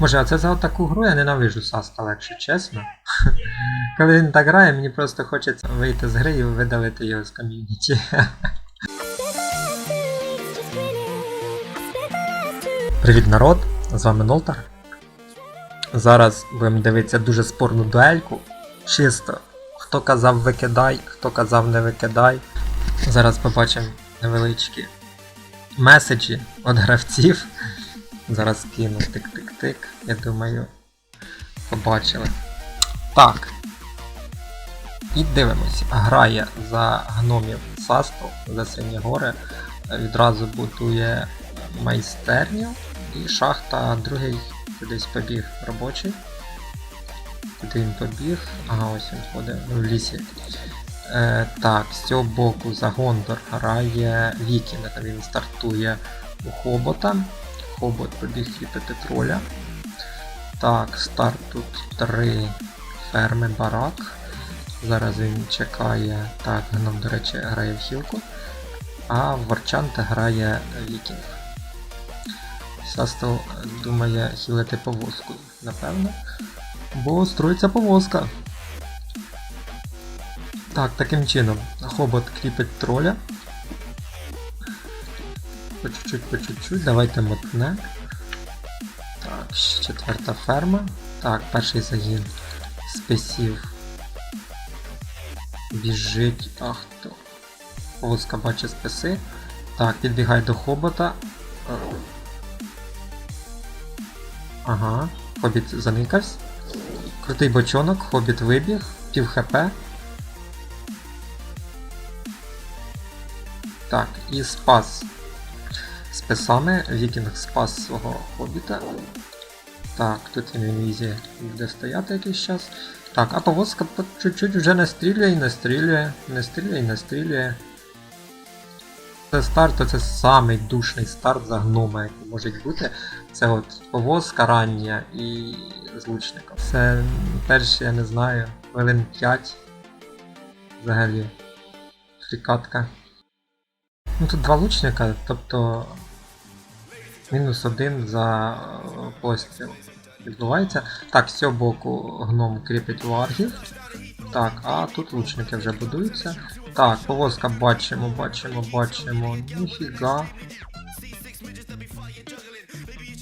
Може, а це за таку гру я ненавижу Саскала, якщо чесно. Коли він так грає, мені просто хочеться вийти з гри і видалити його з ком'юніті. Привіт, народ! З вами Нолтар. Зараз будемо дивитися дуже спорну дуельку. Чисто. Хто казав викидай, хто казав не викидай. Зараз побачимо невеличкі меседжі від гравців. Зараз кину тик-тик-тик. Я думаю, побачили. Так. І дивимось. Грає за гномів Састу, за Сині гори. Відразу будує майстерню. І шахта другий кудись побіг робочий. Куди він побіг? Ага, ось він ходить в лісі. Е, так, з цього боку за Гондор грає Вікінг. Він стартує у Хобота. Хобот побіг кріпити троля. Так, старт тут три ферми барак. Зараз він чекає. Так, гном, до речі, грає в хілку. А Ворчанте грає Вікінг. Састел думає хілити повозку, напевно. Бо строїться повозка. Так, таким чином. Хобот кріпить троля. По чуть-чуть, по чуть-чуть. Давайте мотне. Так, ще четверта ферма. Так, перший загін списів. Біжить. Ах то. Повозка бачить списи. Так, підбігай до хобота. Ага, хобіт заникався. Крутий бочонок, хобіт вибіг, пів хп. Так, і спас списами. Вікінг спас свого хобіта. Так, тут він в інвізі буде стояти якийсь час. Так, а повозка по чуть-чуть вже не стріляє і не стріляє, не стріляє і не стріляє. Це старт, то це самий душний старт за гнома, який може бути. Це от повозка рання і з лучником. Це перші, я не знаю, хвилин 5. Взагалі. Фрікатка. Ну тут два лучника, тобто мінус один за е, постріл відбувається. Так, з цього боку гном кріпить варгів. Так, а тут лучники вже будуються. Так, повозка бачимо, бачимо, бачимо. Ніфіга.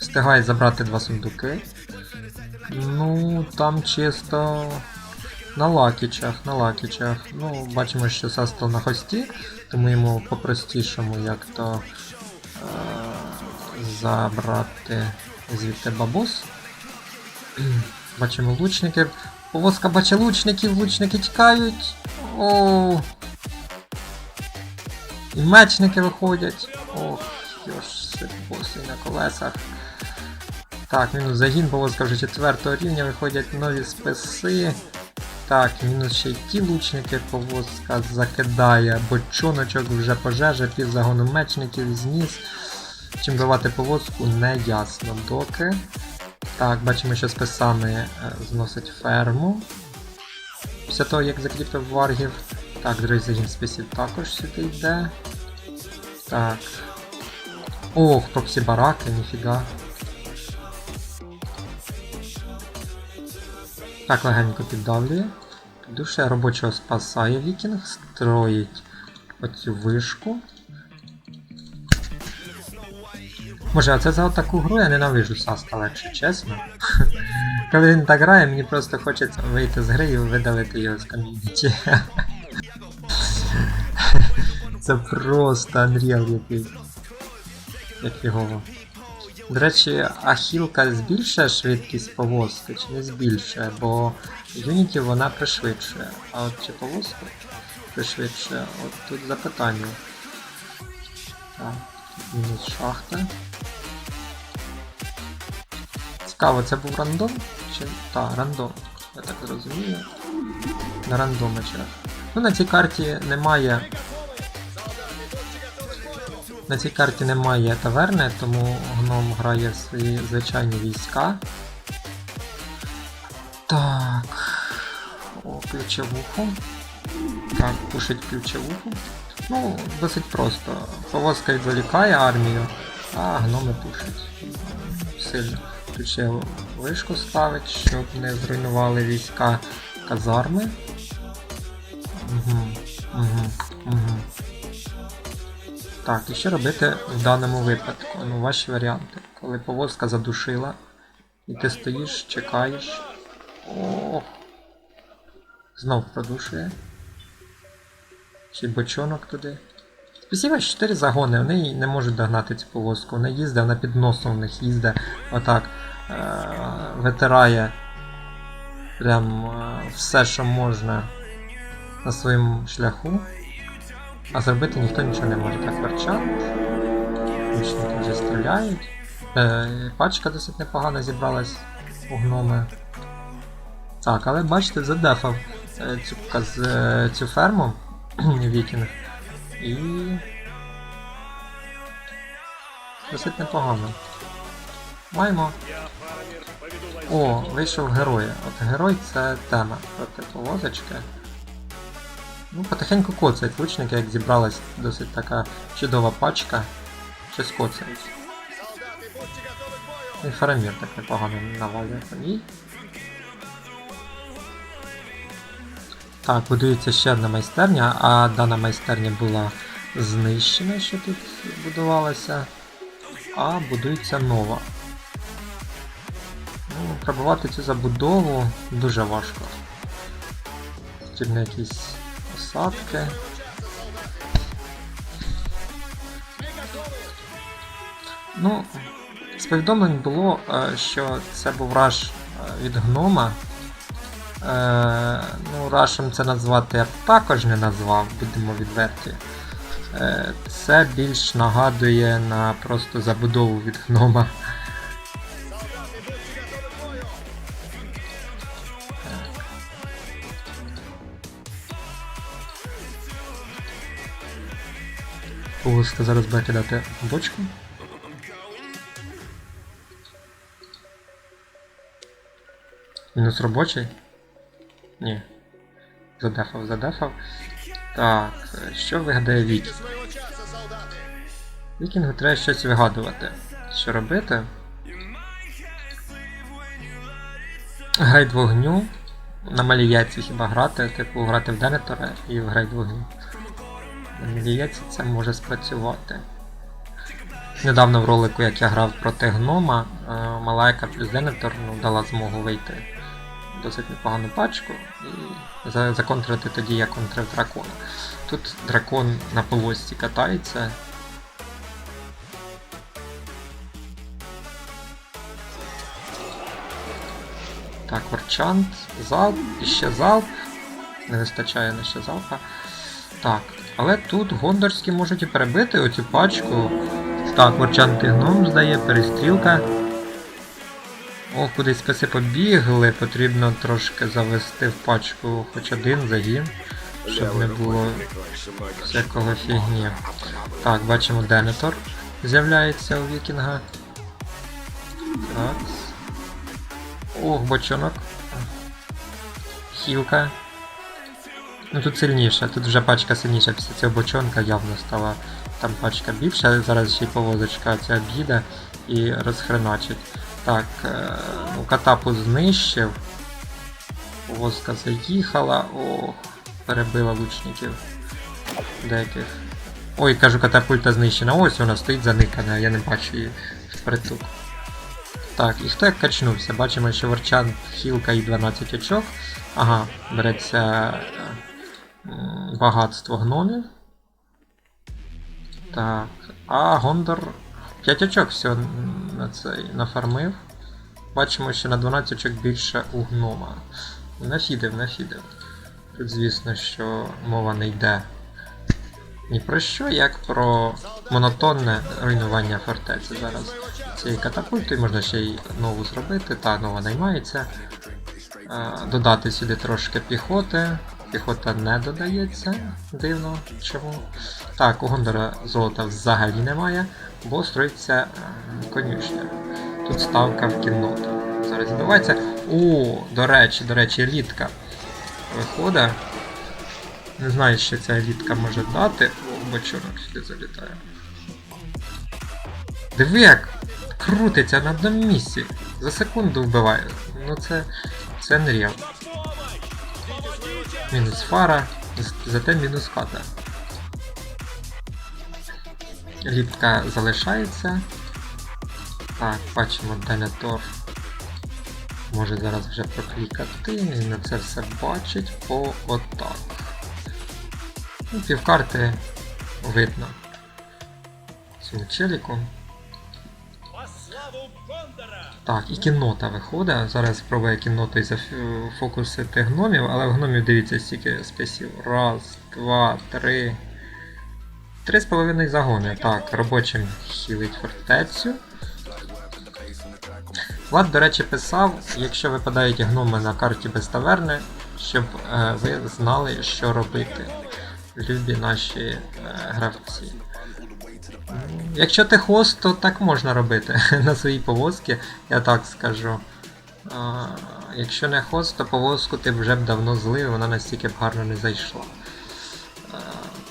Встигає забрати два сундуки. Ну, там чисто на лакічах, на лакічах. Ну, бачимо, що Састел на хості, тому йому по-простішому як то е- забрати звідти бабус. Бачимо лучників. Повозка бачить лучників, лучники тікають. О. І мечники виходять. Ох, йош, босий на колесах. Так, мінус загін, повозка вже четвертого рівня, виходять нові списи. Так, мінус ще й ті лучники, повозка закидає, бочоночок вже пожежа, пів загону мечників зніс. Чим давати повозку, не ясно доки. Так, бачимо, що списами е, зносить ферму. Після того, як закріпив варгів. Так, другий загін списів також сюди йде. Так. Ох, проксі бараки, ніфіга. Так, легенько піддавлює. Душе робочого спасає вікінг, строїть оцю вишку. Може, а це за таку гру я ненавижу Саскала, якщо чесно. Коли він так грає, мені просто хочеться вийти з гри і видалити його з ком'юніті. Це просто Unreal який. Як його. До речі, ахілка збільшує швидкість повозки чи не збільшує, бо Unity вона пришвидшує. А от чи повозку пришвидшує? От тут запитання. Так, мінус шахта. Цікаво, це був рандом? Чи... Так, рандом. Я так зрозумію. На рандомичах. Ну на цій карті немає. На цій карті немає таверни, тому гном грає свої звичайні війська. Так. О, ключовуху. Так, пушить ключовуху. Ну, досить просто. Повозка відволікає армію, а гноми пушать. Сильно. тут ще вишку ставить, щоб не зруйнували війська казарми. Угу, угу, угу. Так, і що робити в даному випадку? Ну, ваші варіанти. Коли повозка задушила, і ти стоїш, чекаєш. Ох. Знов продушує. Чи бочонок туди. Спасибо, 4 загони, вони не можуть догнати цю повозку. Вона їздить, вона під носом в них їздить. Отак. Е- витирає прям е- все, що можна на своєму шляху. А зробити ніхто нічого не може. Так верчат. Лучники вже стріляють. Е, пачка досить непогано зібралась у гноми. Так, але бачите, задефав е, цю, е, цю ферму вікінг. І. Досить непогано. Маємо. О, вийшов герой. От герой це тема проти повозочки. Ну, потихеньку коцають лучники, як зібралась досить така чудова пачка. Щось коцають. І Фарамір так непогано навалює Так, будується ще одна майстерня, а дана майстерня була знищена, що тут будувалася. А будується нова. Ну, пробувати цю забудову дуже важко. Потрібні якісь посадки. Ну, з повідомлень було, е, що це був раш е, від гнома. Е, ну, рашем це назвати я б також не назвав, будемо відверті. Е, це більш нагадує на просто забудову від гнома. Полоска зараз буде кидати бочку. Мінус робочий? Ні. Задефав, задефав. Так, що вигадає Вікінг? Вікінгу треба щось вигадувати. Що робити? Грайд вогню. На маліяці хіба грати, типу грати в Денетора і в грайд вогню. На маліяці це може спрацювати. Недавно в ролику, як я грав проти гнома, е, Малайка плюс Денетор ну, дала змогу вийти досить непогану пачку і законтрити тоді я контрив дракона. Тут дракон на полосці катається. Так, Орчант, залп, і ще залп. Не вистачає на ще залпа. Так, але тут гондорські можуть і перебити оцю пачку. Так, Орчант і гном здає, перестрілка. О, кудись списи побігли, потрібно трошки завести в пачку хоч один загін, щоб не було всякого фігні. Так, бачимо Денетор з'являється у Вікінга. Так. Ох, бочонок. Хілка. Ну тут сильніше, тут вже пачка сильніша після цього бочонка явно стала там пачка більша, зараз ще й повозочка ця об'їде і розхреначить. Так, е, ну, катапу знищив. Повозка заїхала. Ох, перебила лучників. Деяких. Ой, кажу, катапульта знищена. Ось вона стоїть заникана, я не бачу її впритул. Так, і хто як качнувся? Бачимо, що Ворчан хілка і 12 очок. Ага, береться е, багатство гномів. Так. А Гондор 5 очок всього на цей нафармив. Бачимо, що на 12 очок більше у гнома. Нафідив, нафідив. Тут, звісно, що мова не йде ні про що, як про монотонне руйнування фортеці. Зараз цією катапультою можна ще й нову зробити, та нова наймається. Е, Додати сюди трошки піхоти. Піхота не додається. Дивно чому. Так, у Гондора золота взагалі немає, бо строїться е, конюшня. Тут ставка в кінноту. Зараз відбувається. О, до речі, до речі, елітка виходить. Не знаю, що ця елітка може дати. О, бочонок сюди залітає. Диви як крутиться на одному місці. За секунду вбиває. Ну це. це Unreal. Мінус фара, зате мінус хата. Ліпка залишається. Так, бачимо Делятор. Може зараз вже проклікати, і на це все бачить по отак. Ну, півкарти видно. Цьому челіку. Так, і кіннота виходить. Зараз спробує кіннотою зафокусити гномів, але в гномів дивіться стільки списів. Раз, два, три. Три з половиною загони. Так, робочим хілить фортецю. Влад, до речі, писав, якщо випадають гноми на карті без таверни, щоб е, ви знали, що робити. Любі наші е, гравці. Якщо ти хост, то так можна робити на своїй повозці, я так скажу. А, якщо не хост, то повозку ти вже б давно злив, вона настільки б гарно не зайшла. А,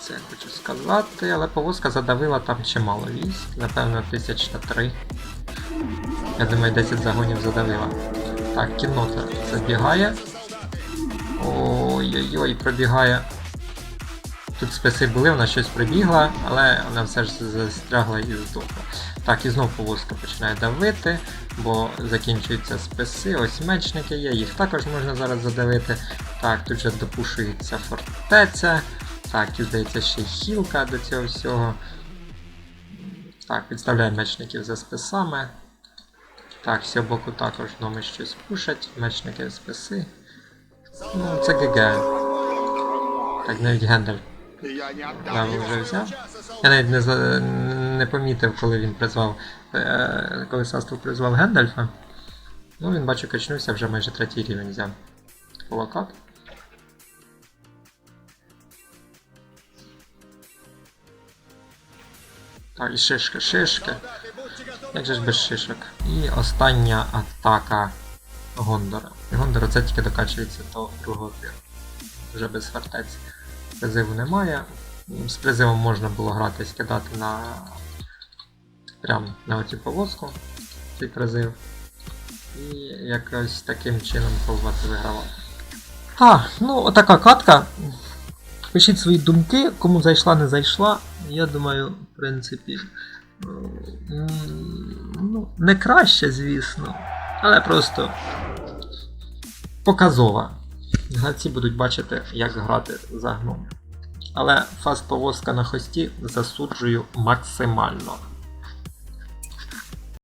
це я хочу сказати, але повозка задавила там чимало військ, напевно, тисяч на три. Я думаю, 10 загонів задавила. Так, кіннота забігає. Ой-ой-ой, пробігає. Тут списи були, вона щось прибігла, але вона все ж застрягла і здохла. Так, і знов повозка починає давити, бо закінчуються списи, ось мечники є, їх також можна зараз задавити. Так, тут же допушується фортеця. Так, тут здається ще хілка до цього всього. Так, підставляємо мечників за списами. Так, з цього боку також гноми щось пушать, мечники списи. Ну, це ГГ. Так, навіть Гендель я взяв. Я навіть не, не помітив, коли він призвав. е, Коли Састов призвав Гендальфа. Ну, він бачу, качнувся, вже майже третій рівень взяв. Плакат. Так, і шишки, шишки. Як же ж без шишок? І остання атака Гондора. Гондора це тільки докачується до другого тиру. Вже без фортець. Призиву немає. З призивом можна було грати, скидати на. прям на оцю повозку цей призив. І якось таким чином пробувати вигравати. А, ну отака катка. Пишіть свої думки, кому зайшла, не зайшла. Я думаю, в принципі. Ну, не краще, звісно. Але просто показова. Гравці будуть бачити, як грати за гном. Але фаст повозка на хості засуджую максимально.